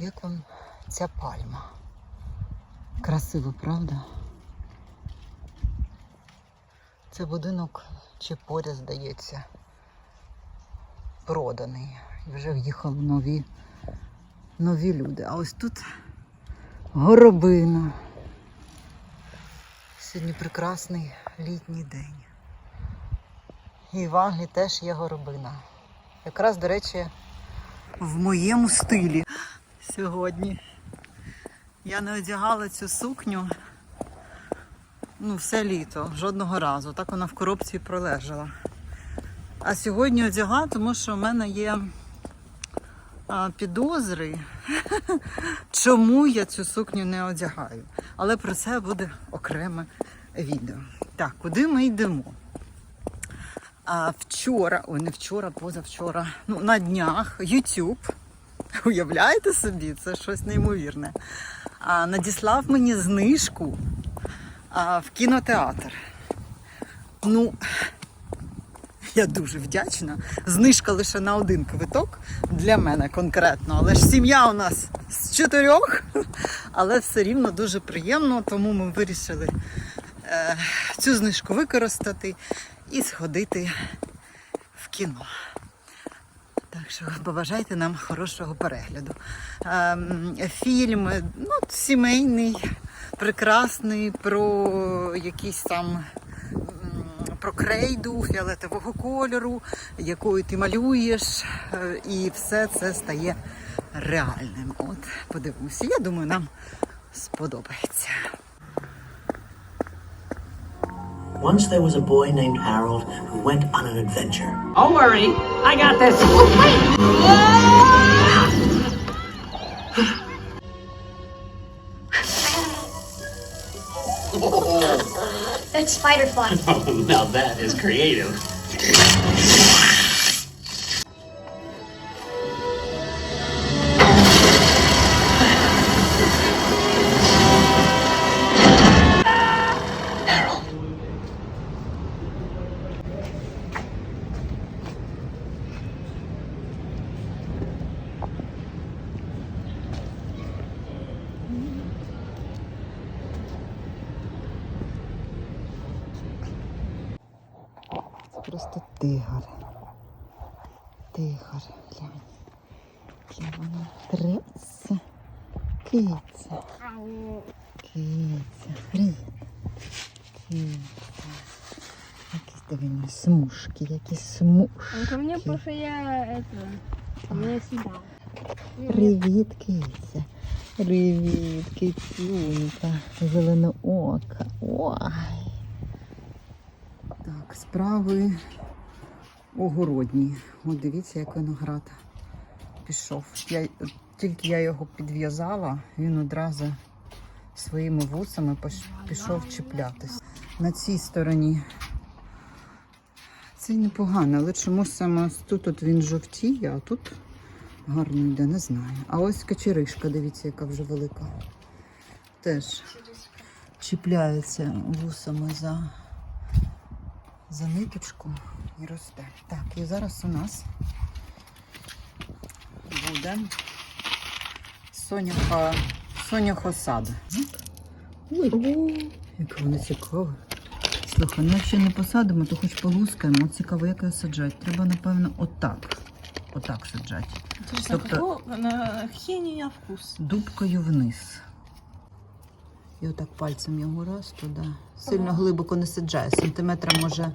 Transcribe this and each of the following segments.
Як вам ця пальма? Красиво, правда? Це будинок чи поряд, здається, проданий. І вже в'їхали нові, нові люди. А ось тут горобина. Сьогодні прекрасний літній день. І в Англії теж є горобина. Якраз, до речі, в моєму стилі сьогодні. Я не одягала цю сукню ну, все літо, жодного разу. Так вона в коробці пролежала. А сьогодні одягла, тому що в мене є а, підозри, чому я цю сукню не одягаю. Але про це буде окреме відео. Так, куди ми йдемо? А вчора, ой, не вчора, позавчора, ну на днях YouTube, уявляєте собі, це щось неймовірне. А, надіслав мені знижку а, в кінотеатр. Ну, я дуже вдячна. Знижка лише на один квиток для мене конкретно. Але ж сім'я у нас з чотирьох, але все рівно дуже приємно, тому ми вирішили е, цю знижку використати і сходити в кіно. Так що побажайте нам хорошого перегляду. Фільм ну, сімейний, прекрасний, про якісь там про крейду фіолетового кольору, якою ти малюєш, е, і все це стає реальним. От, подивимося. Я думаю, нам сподобається. Once there was a boy named Harold who went on an adventure. Don't worry, I got this. Oh, That's spider fly. Oh, now that is creative. Тигр. Тигр, глянь. Як вона треться. Киця. Киця. Привіт. Киця. Якісь дивні смужки, якісь смужки. Ко мне, я это не сюда. Привіт, киця. Привіт, кицюнька. Зеленоока. Ой. Так, справи огородні. От дивіться, як виноград пішов. Я, тільки я його підв'язала, він одразу своїми вусами пішов чіплятись. На цій стороні це непогано, але чомусь саме тут от він жовтіє, а тут гарно йде, не знаю. А ось качеришка, дивіться, яка вже велика. Теж чіпляється вусами за, за ниточку і росте. Так, і зараз у нас буде соняха, соняхосад. Ой, о, яке воно цікаве. Слухай, ну якщо не посадимо, то хоч полускаємо. От цікаво, як його саджати. Треба, напевно, отак. Отак саджати. Интересно, Тобто- какого на хинія вкус? Дубкою вниз. І отак пальцем його раз туди. Сильно глибоко не саджає. Сантиметра може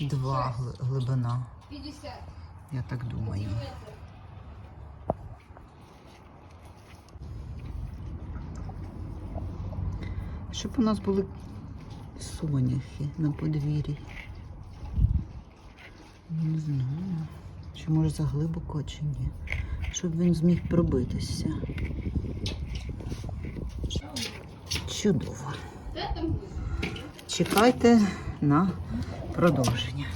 два гли- глибина. Я так думаю. Щоб у нас були соняхи на подвір'ї. Не знаю. Чи може заглибоко, чи ні. Щоб він зміг пробитися. Чудово. Чекайте на продовження.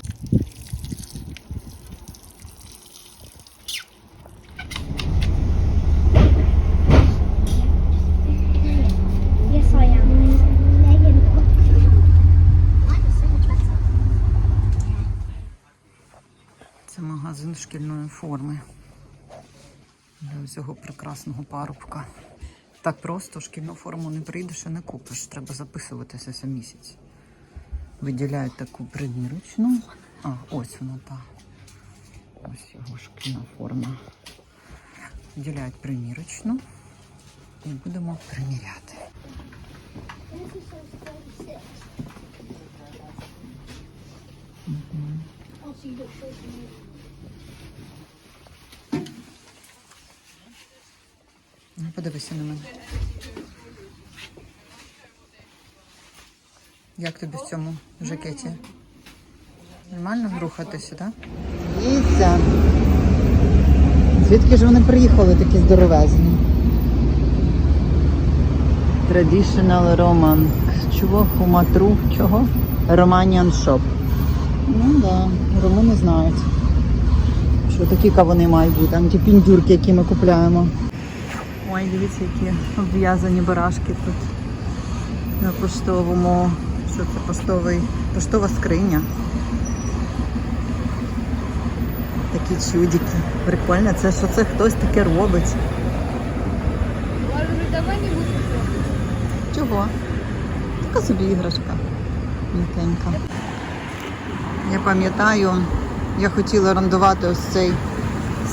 Це магазин шкільної форми. для цього прекрасного парубка. Так просто шкільну форму не прийдеш і не купиш. Треба записуватися за місяць. Виділяють таку примірочну. А, ось вона та. Ось його шкільна форма. Виділяють примірочну. І будемо приміряти. Ну, подивися на мене. Як тобі в цьому жакеті? Нормально рухатися, так? Ліся. Звідки ж вони приїхали такі здоровезні? Traditional Roman. Чого? Хуматру? Чого? Romanian Shop. Ну так, да. румуни знають. Що такі кавуни мають бути, а не ті піндюрки, які ми купляємо. Ой, дивіться, які обв'язані барашки тут на поштовому. Що це поштовий? Поштова скриня. Такі чудики. Прикольно, це що це хтось таке робить. Давай не Чого? Така собі іграшка. М'якенька. Я пам'ятаю, я хотіла орендувати ось цей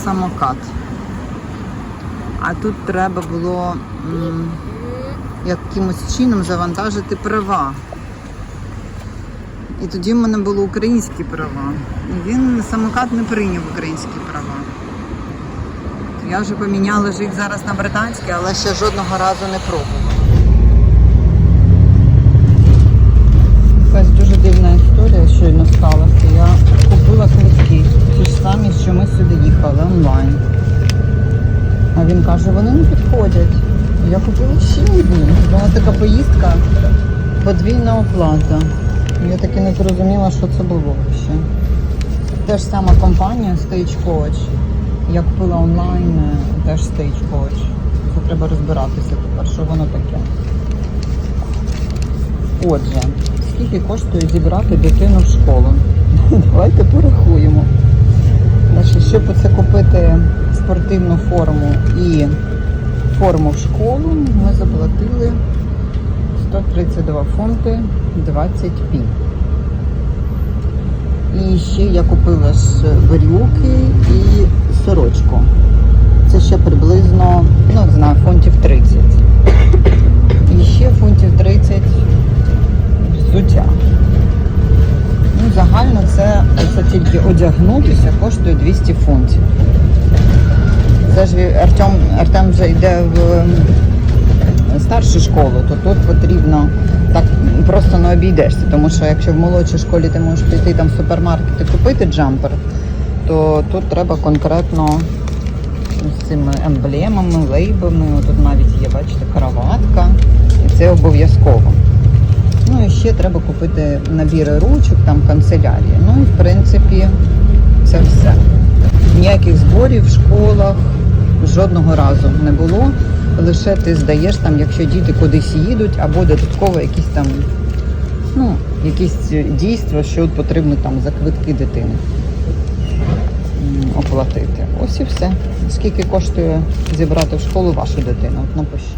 самокат. А тут треба було м, якимось чином завантажити права. І тоді в мене були українські права. І він самокат не прийняв українські права. Я вже поміняла ж їх зараз на британські, але ще жодного разу не пробувала. Якась дуже дивна історія щойно сталася. Я купила квитки, ті ж самі, що ми сюди їхали онлайн. А він каже, вони не підходять. Я купила ще одні. Була така поїздка, подвійна оплата. Я таки не зрозуміла, що це було ще. Те ж сама компанія Stagecoach. Я купила онлайн теж Stagecoach. Це треба розбиратися тепер, що воно таке. Отже, скільки коштує зібрати дитину в школу? Давайте порахуємо. Значить, щоб це купити спортивну форму і форму в школу, ми заплатили 132 фунти 20 пі. І ще я купила брюки і сорочку. Це ще приблизно, ну не знаю, фунтів 30. І ще фунтів 30 взуття. Ну, загально це, це тільки одягнутися коштує 200 фунтів. Це ж Артем, Артем вже йде в ем, старшу школу, то тут потрібно не обійдешся, тому що якщо в молодшій школі ти можеш піти там в супермаркет і купити джампер, то тут треба конкретно з цими емблемами, лейбами. Тут навіть є, бачите, краватка. І це обов'язково. Ну і ще треба купити набіри ручок, там канцелярія. Ну і в принципі це все. Ніяких зборів в школах жодного разу не було. Лише ти здаєш там, якщо діти кудись їдуть, або додатково якісь там, ну, якісь дійства, що потрібно там за квитки дитини оплатити. Ось і все. Скільки коштує зібрати в школу вашу дитину? От напишіть.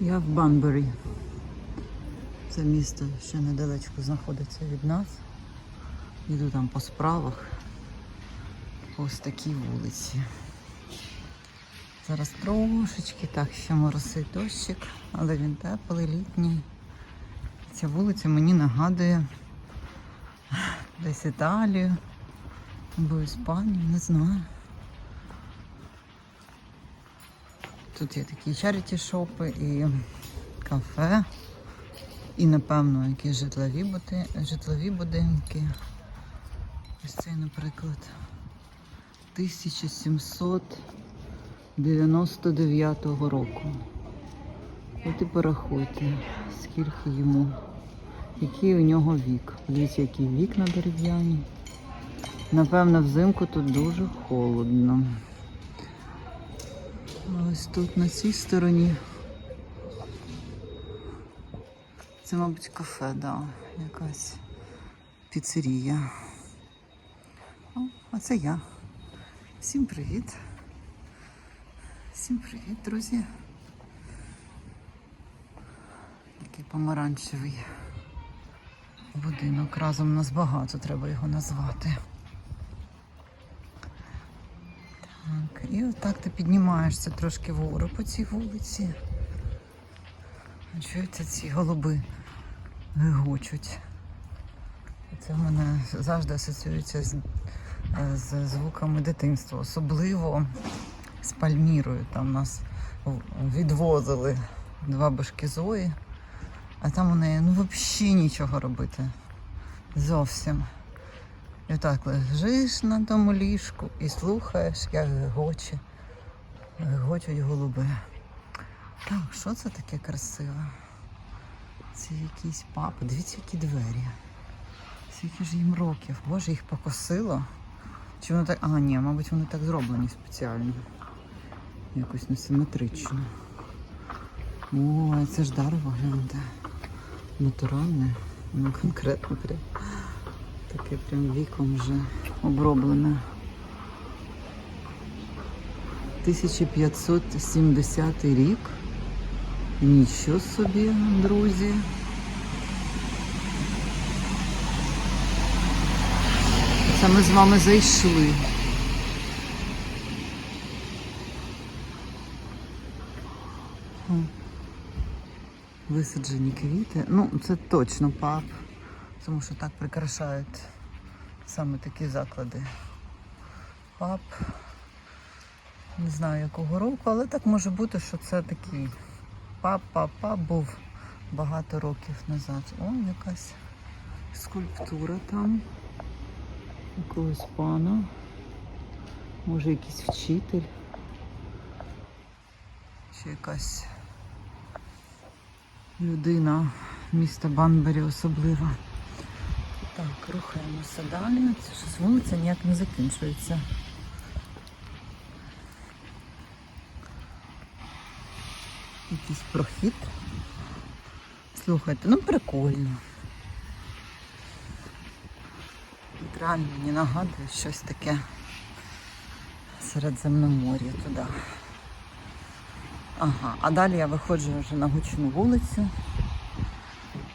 Я в Банбері. Це місто ще недалечко знаходиться від нас. Йду там по справах. Ось такій вулиці. Зараз трошечки так ще моросить дощик, але він теплий, літній. Ця вулиця мені нагадує десь Італію або Іспанію, не знаю. Тут є такі чаріті шопи і кафе, і, напевно, якісь житлові, бути, житлові будинки. Ось цей, наприклад, 1799 року. От і порахуйте, скільки йому, який у нього вік. Дивіться, які вікна дерев'яні. Напевно, взимку тут дуже холодно. Ось тут на цій стороні. Це, мабуть, кафе, да, якась піцерія. О, а це я. Всім привіт. Всім привіт, друзі. Такий помаранчевий будинок. Разом нас багато, треба його назвати. Так, і отак ти піднімаєшся трошки вгору по цій вулиці. Чуєте, ці голуби гигочуть. Це в мене завжди асоціюється з, з звуками дитинства, особливо з Пальмірою. Там нас відвозили два башки Зої, а там у неї ну взагалі нічого робити. Зовсім. І так лежиш на тому ліжку і слухаєш, як гигоче. Гигочуть голуби. Так, що це таке красиве? Це якийсь пап. Дивіться, які двері. Скільки ж їм років? Боже, їх покосило. Чи воно так. А, ні, мабуть, вони так зроблені спеціально. Якось несиметрично. О, це ж дерево, гляньте. Натуральне. Ну, конкретно прям. Таке прям віком вже оброблене. 1570 рік. Нічого собі, друзі. Це ми з вами зайшли. Висаджені квіти. Ну, це точно паб, тому що так прикрашають саме такі заклади. Паб. Не знаю якого року, але так може бути, що це такий паб був багато років назад. О, якась скульптура там. Якогось пана. Може якийсь вчитель. Чи якась людина міста Банбері особлива. Так, рухаємося далі. Це щось вулиця ніяк не закінчується. Якийсь прохід. Слухайте, ну прикольно. Реально мені нагадує щось таке Середземномор'я туди. Ага, а далі я виходжу вже на гучну вулицю,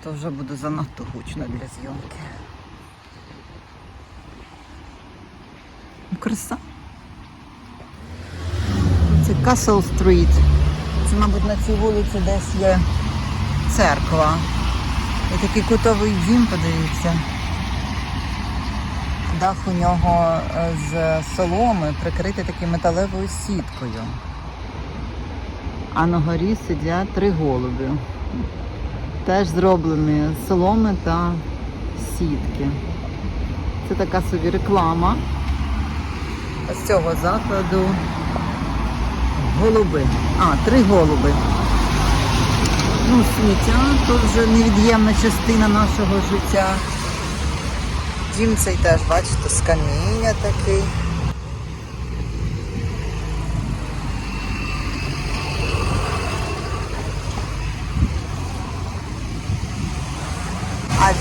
то вже буде занадто гучно для зйомки. Краса. Це Castle Street. Це, мабуть, на цій вулиці десь є церква. І такий кутовий дім, подивіться. Дах у нього е, з соломи прикритий такою металевою сіткою. А на горі сидять три голуби. Теж зроблені соломи та сітки. Це така собі реклама з цього закладу. Голуби. А, три голуби. Ну, сміття то вже невід'ємна частина нашого життя. Дім цей теж, бачите, з каміння такий.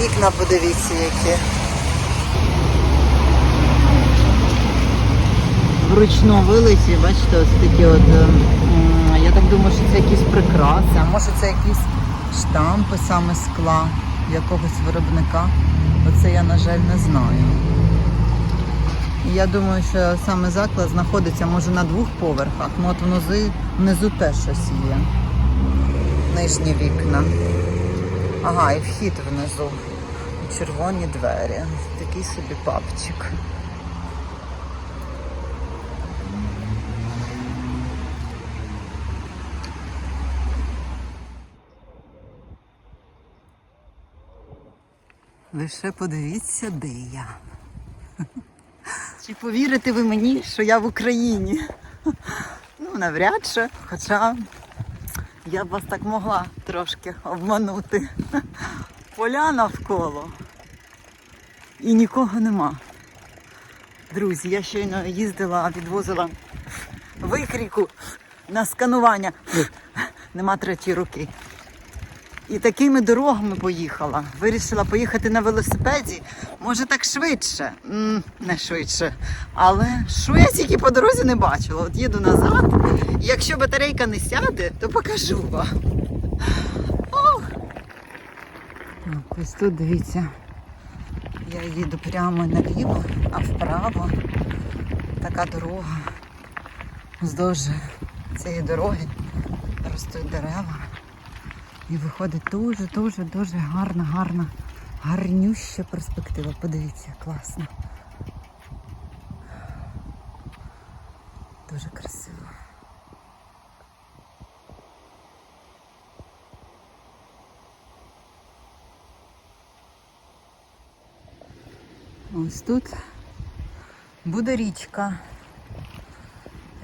Вікна подивіться які. Вручну вилиті, бачите, ось такі от. е, Я так думаю, що це якісь прикраси, а може це якісь штампи саме скла якогось виробника. Оце я, на жаль, не знаю. Я думаю, що саме заклад знаходиться може на двох поверхах. Ну от внизу, внизу теж щось є. Нижні вікна. Ага, і вхід внизу. Червоні двері. Такий собі папчик. Лише подивіться, де я. Чи повірите ви мені, що я в Україні? Ну, навряд чи, хоча я б вас так могла трошки обманути. Поля навколо. І нікого нема. Друзі, я щойно їздила, відвозила викріку на сканування. Нема третьої руки. І такими дорогами поїхала. Вирішила поїхати на велосипеді. Може так швидше? м не швидше. Але що я тільки по дорозі не бачила. От їду назад. і Якщо батарейка не сяде, то покажу вам. Ох. Ось тут дивіться. Я їду прямо наліво, а вправо така дорога. Вздовж цієї дороги ростуть дерева. І виходить дуже, дуже, дуже гарна, гарна, гарнюща перспектива. Подивіться, класно. Дуже красиво. Ось тут буде річка.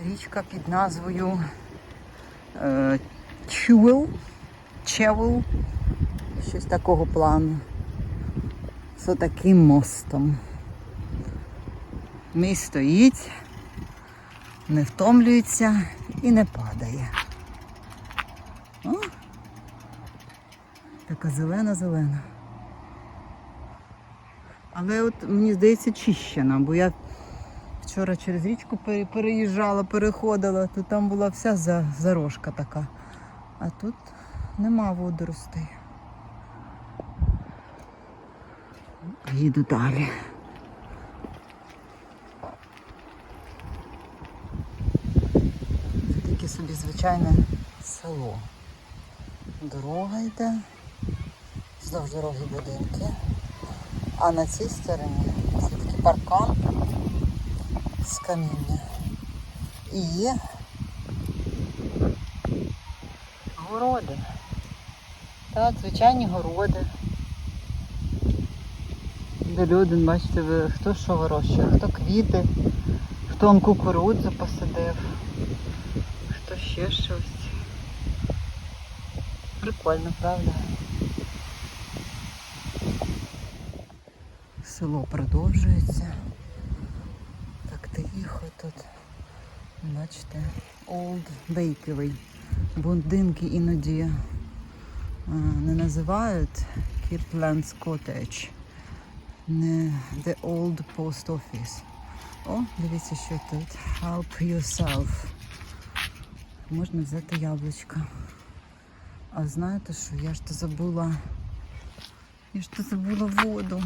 Річка під назвою е, Чуел. Чевел. Щось такого плану. З таким мостом. Міст стоїть, не втомлюється і не падає. О, така зелена-зелена. Але от мені здається чищена, бо я вчора через річку переїжджала, переходила, то там була вся зарожка така. А тут нема водоростей. Їду далі. Це таке собі звичайне село. Дорога йде, вздовж дороги будинки. А на цій стороні це такий паркан з каміння. І є городи. Так, звичайні городи. Де люди, бачите, ви, хто що вирощує, хто квіти, хто он кукурудзу посадив, хто ще щось. Прикольно, правда? Село продовжується. Так тихо тут. Бачите, Old Bakery. Будинки іноді а, не називають Kirtlands Cottage. The Old Post Office. О, дивіться, що тут. Help yourself. Можна взяти яблучко. А знаєте що? Я ж то забула. Я ж то забула воду.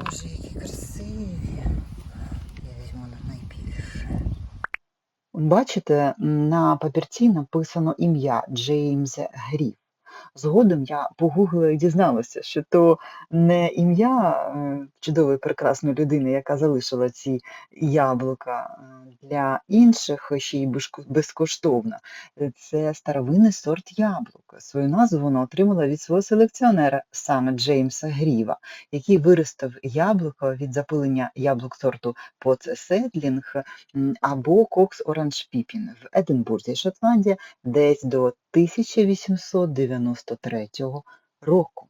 Боже, які красиві. Я візьму на найбільше. Бачите, на папірці написано ім'я Джеймс Гріф. Згодом я погуглила і дізналася, що то не ім'я е, чудової прекрасної людини, яка залишила ці яблука е, для інших ще й безкоштовно. Е, Це старовинний сорт яблук. Свою назву вона отримала від свого селекціонера, саме Джеймса Гріва, який виростив яблуко від запилення яблук сорту Поц Седлінг м, або Кокс Оранж Піпін в Единбурзі, Шотландія, десь до 1893 року.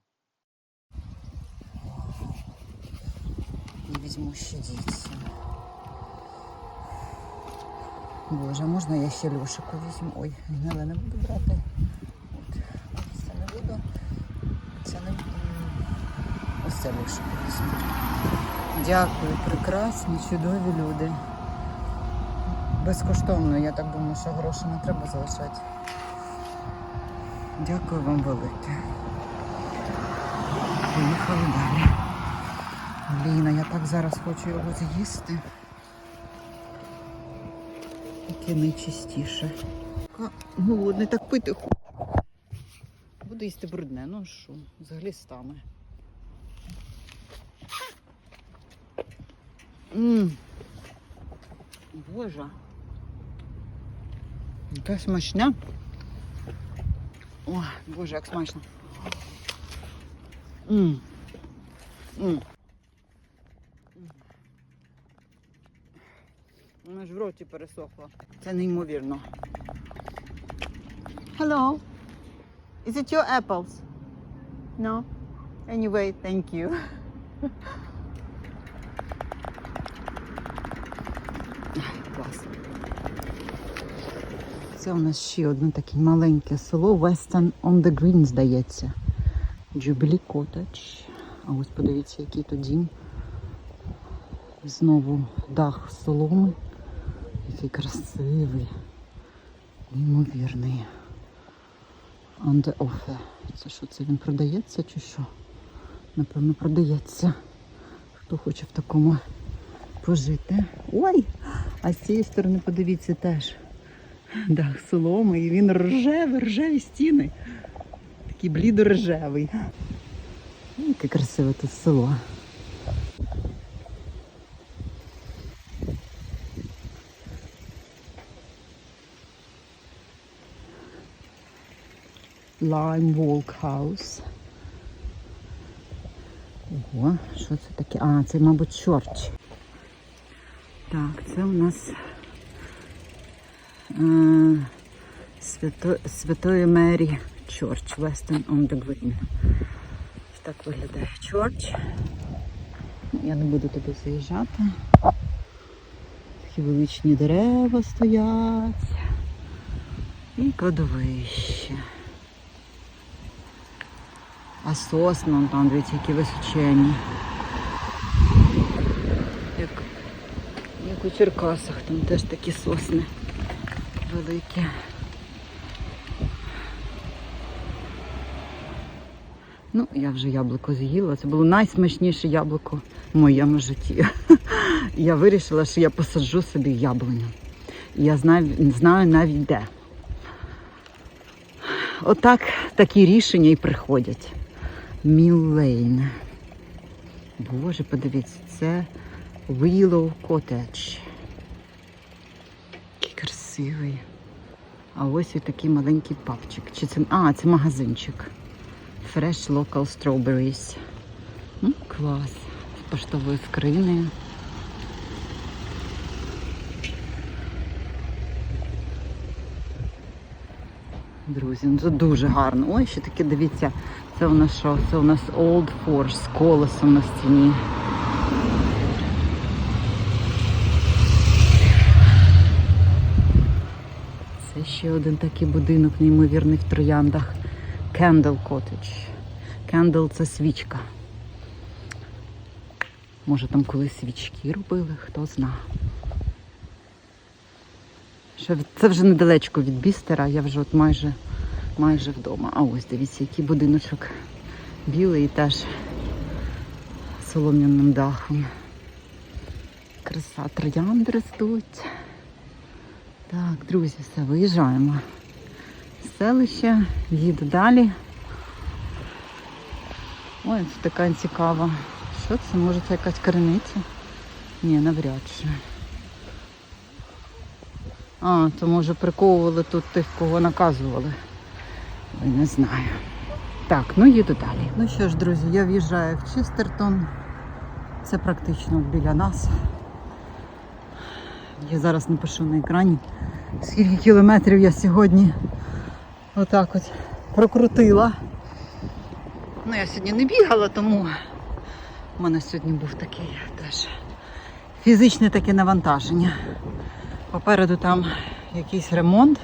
Візьму ще дійсно. Боже, можна я ще льошику візьму? Ой, але не буду брати. От, це не буду. Це не буду. Ось це льошику візьму. Дякую, прекрасні, чудові люди. Безкоштовно, я так думаю, що гроші не треба залишати. Дякую вам велике. Поїхали далі. Блін, а я так зараз хочу його з'їсти. Яке найчистіше. Голодний, так пити хочу. Буду їсти брудне, ну що, з глістами. Ммм. Боже. Яке смачне. Ой, боже, як смачно. Ммм. Ммм. Воно ж в роті пересохло. Це неймовірно. Hello. Is it your apples? No? Anyway, thank you. Клас. Це у нас ще одне таке маленьке село Western on the Green, здається. Jubilee Cottage. А ось подивіться, який то дім. Знову дах соломи. Який красивий. Неймовірний. On offer. Це що, це він продається чи що? Напевно, продається. Хто хоче в такому пожити. Ой! А з цієї сторони, подивіться, теж дах соломи, і він рожевий, рожеві стіни. Такий блідо-рожевий. Ой, Яке красиве тут село. Lime Walk House. Ого, що це таке? А, це, мабуть, чорч. Так, це у нас Свято, Святої Мері Чорч, Western on the Green. Так виглядає чорч. Я не буду туди заїжджати. Такі величні дерева стоять. І кладовище. А сосни, там, дивіться, які височені. Як, як у Черкасах, там теж такі сосни великі. Ну, я вже яблуко з'їла. Це було найсмачніше яблуко в моєму житті. Я вирішила, що я посаджу собі яблуню. Я знаю, знаю навіть де. Отак такі рішення і приходять. Міллейн. Боже, подивіться, це Willow Cottage. Красивий. А ось і такий маленький папчик. Чи це... А, це магазинчик. Fresh Local Strawberries. Ну, клас. З поштовою скринею. Друзі, ну це дуже гарно. Ой, ще таке, дивіться, це у нас що? Це у нас Old з колесом на стіні. Це ще один такий будинок, неймовірний в трояндах. Candle Cottage. Candle – це свічка. Може там колись свічки робили, хто зна. Це вже недалечко від бістера, я вже от майже, майже вдома. А ось дивіться, який будиночок білий теж солом'яним дахом. Краса троянди ростуть. Так, друзі, все, виїжджаємо. з Селище, їду далі. Ой, це така цікава. Що це? Може це якась криниця? Ні, навряд чи. А, то може приковували тут тих, кого наказували. Ой, не знаю. Так, ну їду далі. Ну що ж, друзі, я в'їжджаю в Чистертон. Це практично біля нас. Я зараз напишу на екрані, скільки кілометрів я сьогодні отак от прокрутила. Ну, я сьогодні не бігала, тому в мене сьогодні був такий теж фізичне таке навантаження. Попереду там якийсь ремонт.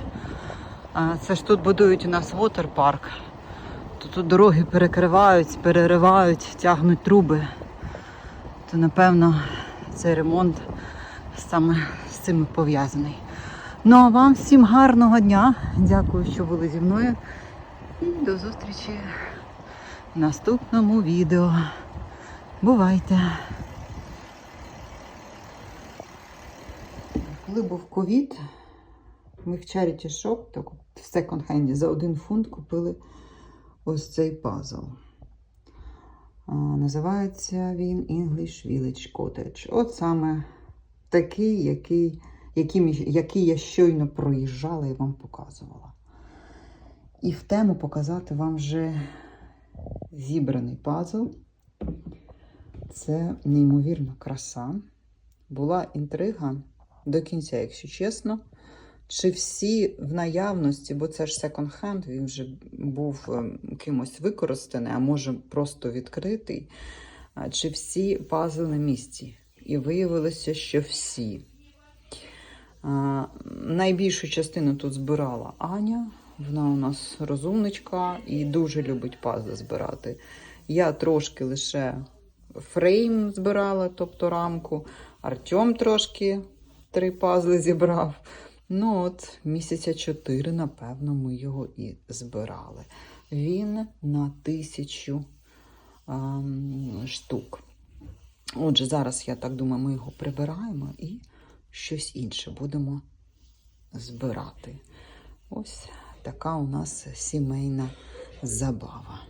Це ж тут будують у нас вотерпарк. Тут дороги перекривають, переривають, тягнуть труби. То напевно цей ремонт саме з цим пов'язаний. Ну а вам всім гарного дня. Дякую, що були зі мною. І до зустрічі в наступному відео. Бувайте! Коли був ковід, ми в Charity Shop, так в секонд-хенді, за один фунт купили ось цей пазл. Називається він English Village Cottage. От саме такий, який, який, який я щойно проїжджала і вам показувала. І в тему показати вам вже зібраний пазл. Це неймовірна краса. Була інтрига до кінця, якщо чесно. Чи всі в наявності, бо це ж секонд-хенд, він вже був ем, кимось використаний, а може просто відкритий. Чи всі пазли на місці? І виявилося, що всі. А, найбільшу частину тут збирала Аня, Вона у нас розумничка і дуже любить пазли збирати. Я трошки лише фрейм збирала, тобто рамку. Артем трошки три пазли зібрав. Ну от, місяця чотири, напевно, ми його і збирали. Він на тисячу ем, штук. Отже, зараз, я так думаю, ми його прибираємо і щось інше будемо збирати. Ось така у нас сімейна забава.